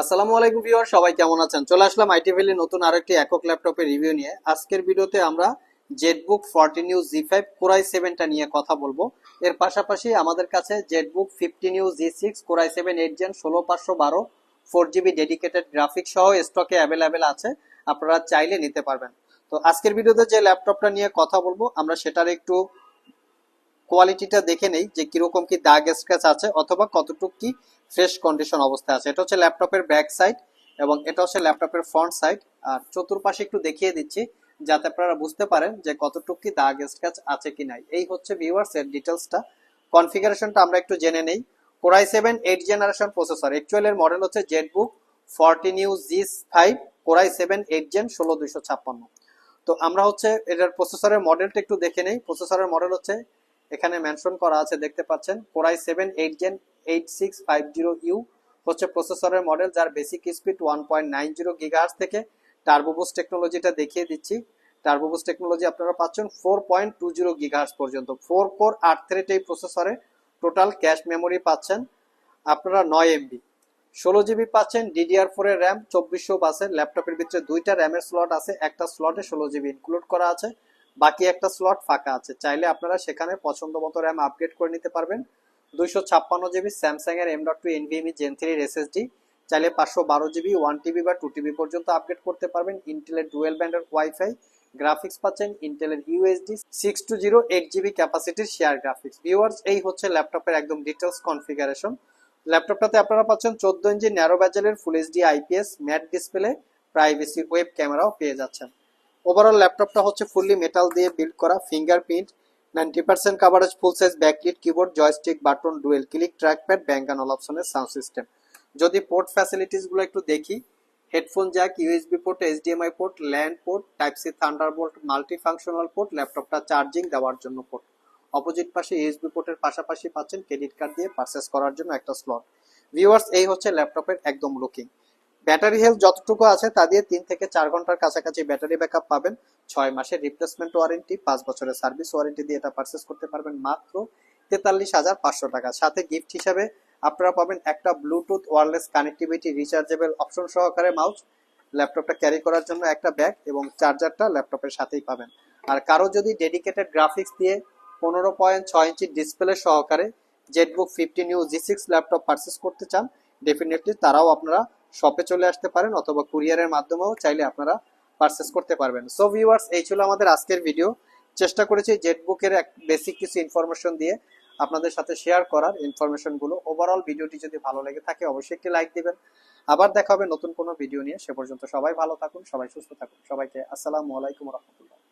আসসালামু আলাইকুম ভিউয়ার, সবাই কেমন আছেন? চলে আসলাম আইটি ভ্যালি নতুন আরেকটি একক ল্যাপটপের রিভিউ নিয়ে। আজকের ভিডিওতে আমরা ZBook fourteen U G five core i সেভেনটা নিয়ে কথা বলব। এর পাশাপাশি আমাদের কাছে ZBook fifteen U G six core i seven eight gen ষোলো পাঁচশো বারো, ফোর জিবি ডেডিকেটেড গ্রাফিক্স সহ স্টকে অ্যাভেলেবেল আছে, আপনারা চাইলে নিতে পারবেন। তো আজকের ভিডিওতে যে ল্যাপটপটা নিয়ে কথা বলব, আমরা সেটার একটু কোয়ালিটিটা দেখে নেই যে কীরকম কি দাগ স্ক্র্যাচ আছে অথবা কতটুকু কি ফ্রেশ কন্ডিশন অবস্থায় আছে। এটা হচ্ছে ল্যাপটপের ব্যাক সাইড এবং এটা হচ্ছে ল্যাপটপের ফ্রন্ট সাইড আর চতুর্পাশে একটু দেখিয়ে দিচ্ছি যাতে আপনারা বুঝতে পারেন যে কতটুকু কি দাগ স্ক্র্যাচ আছে কি নাই। এই হচ্ছে ভিউয়ার্স এর ডিটেলসটা কনফিগারেশনটা আমরা একটু জেনে নেই। Core i seven eight generation processor actual এর মডেল হচ্ছে ZBook fourteen U G five core i seven eight gen ষোলো দুইশো ছাপ্পান্ন। তো আমরা হচ্ছে এটার প্রসেসরের মডেলটা একটু দেখে নেই। প্রসেসরের মডেল হচ্ছে এখানে মেনশন করা আছে, দেখতে পাচ্ছেন। Core i seven eight gen eight six five zero U হচ্ছে প্রসেসরের মডেল যার basic speed one point nine zero gigahertz থেকে টার্বোবুস টেকনোলজিটা দেখিয়ে দিচ্ছি। টার্বোবুস টেকনোলজি আপনারা পাচ্ছেন four point two zero gigahertz পর্যন্ত। ফোর কোর আট থ্রেড এই প্রসেসরে টোটাল ক্যাশ মেমোরি পাচ্ছেন আপনারা নয় এমবি ষোলো জিবি পাচ্ছেন ডিডিআর ফোর এর র্যাম চব্বিশশো বাসের ল্যাপটপের ভিতরে দুইটা র্যামের স্লট আছে। একটা স্লটে ষোলো জিবি ইনক্লুড করা আছে। বাকি একটা স্লট ফাঁকা আছে। চাইলে আপনারা সেখানে পছন্দ মতো র্যাম আপগ্রেড করে নিতে পারবেন। দুইশো ছাপ্পান্ন জিবি স্যামসাং এর M dot two NVMe gen থ্রির এসএসডি চাইলে পাঁচশো বারো জিবি ওয়ান টিবি বা টু টিবি পর্যন্ত আপগ্রেড করতে পারবেন ইন্টেলের ডুয়েল ব্যান্ডের ওয়াইফাই গ্রাফিক্স পাচ্ছেন ইন্টেলের UHD six two zero eight GB ক্যাপাসিটির share graphics viewers এই হচ্ছে ল্যাপটপের একদম ডিটেলস কনফিগারেশন ল্যাপটপটাতে আপনারা পাচ্ছেন চোদ্দ inch narrow ব্যাজেলের full HD IPS matte display privacy web ক্যামেরাও পেয়ে যাচ্ছেন। ওভারঅল ল্যাপটপটা হচ্ছে ফুললি মেটাল দিয়ে বিল্ড করা fingerprint ninety percent coverage full size backlit keyboard joystick button dual click trackpad bank and all অপশনের সাউন্ড সিস্টেম যদি port ফ্যাসিলিটিসগুলো একটু দেখি headphone jack USB port HDMI port LAN port type C thunderbolt multi functional port ল্যাপটপটা charging দেওয়ার জন্য port opposite পাশে USB পোর্টের পাশাপাশি পাচ্ছেন ক্রেডিট কার্ড দিয়ে পারচেস করার জন্য একটা স্লট ভিউয়ার্স এই হচ্ছে ল্যাপটপের একদম লুকিং ব্যাটারি হেলথ যতটুকু আছে তা দিয়ে তিন থেকে চার ঘণ্টার কাছাকাছি ব্যাটারি ব্যাকআপ পাবেন। ছয় মাসের রিপ্লেসমেন্ট ওয়ারেন্টি পাঁচ বছরের সার্ভিস ওয়ারেন্টি দিয়ে এটা পারচেস করতে পারবেন মাত্র তেতাল্লিশ হাজার পাঁচশো টাকা। সাথে গিফট হিসাবে আপনারা পাবেন একটা bluetooth wireless connectivity rechargeable option সহকারে মাউস ল্যাপটপটা ক্যারি করার জন্য একটা ব্যাগ এবং চার্জারটা ল্যাপটপের সাথেই পাবেন। আর কারও যদি ডেডিকেটেড গ্রাফিক্স দিয়ে পনেরো পয়েন্ট ছয় ইঞ্চি ডিসপ্লে সহকারে ZBook fifteen U G six laptop purchase করতে চান ডেফিনেটলি তারাও আপনারা শপে চলে আসতে পারেন অথবা কুরিয়ারের মাধ্যমেও চাইলে আপনারা পারচেস করতে পারবেন। সো ভিউয়ার্স এই ছিল আমাদের আজকের ভিডিও চেষ্টা করেছি জেটবুকের এক বেসিক কিছু ইনফরমেশন দিয়ে আপনাদের সাথে শেয়ার করার ইনফরমেশনগুলো। ওভারঅল ভিডিওটি যদি ভালো লেগে থাকে, অবশ্যই একটি লাইক দিবেন। আবার দেখা হবে নতুন কোনো ভিডিও নিয়ে। সে পর্যন্ত সবাই ভালো থাকুন, সবাই সুস্থ থাকুন। সবাইকে আসসালামু আলাইকুম রহমতুল্লাহ।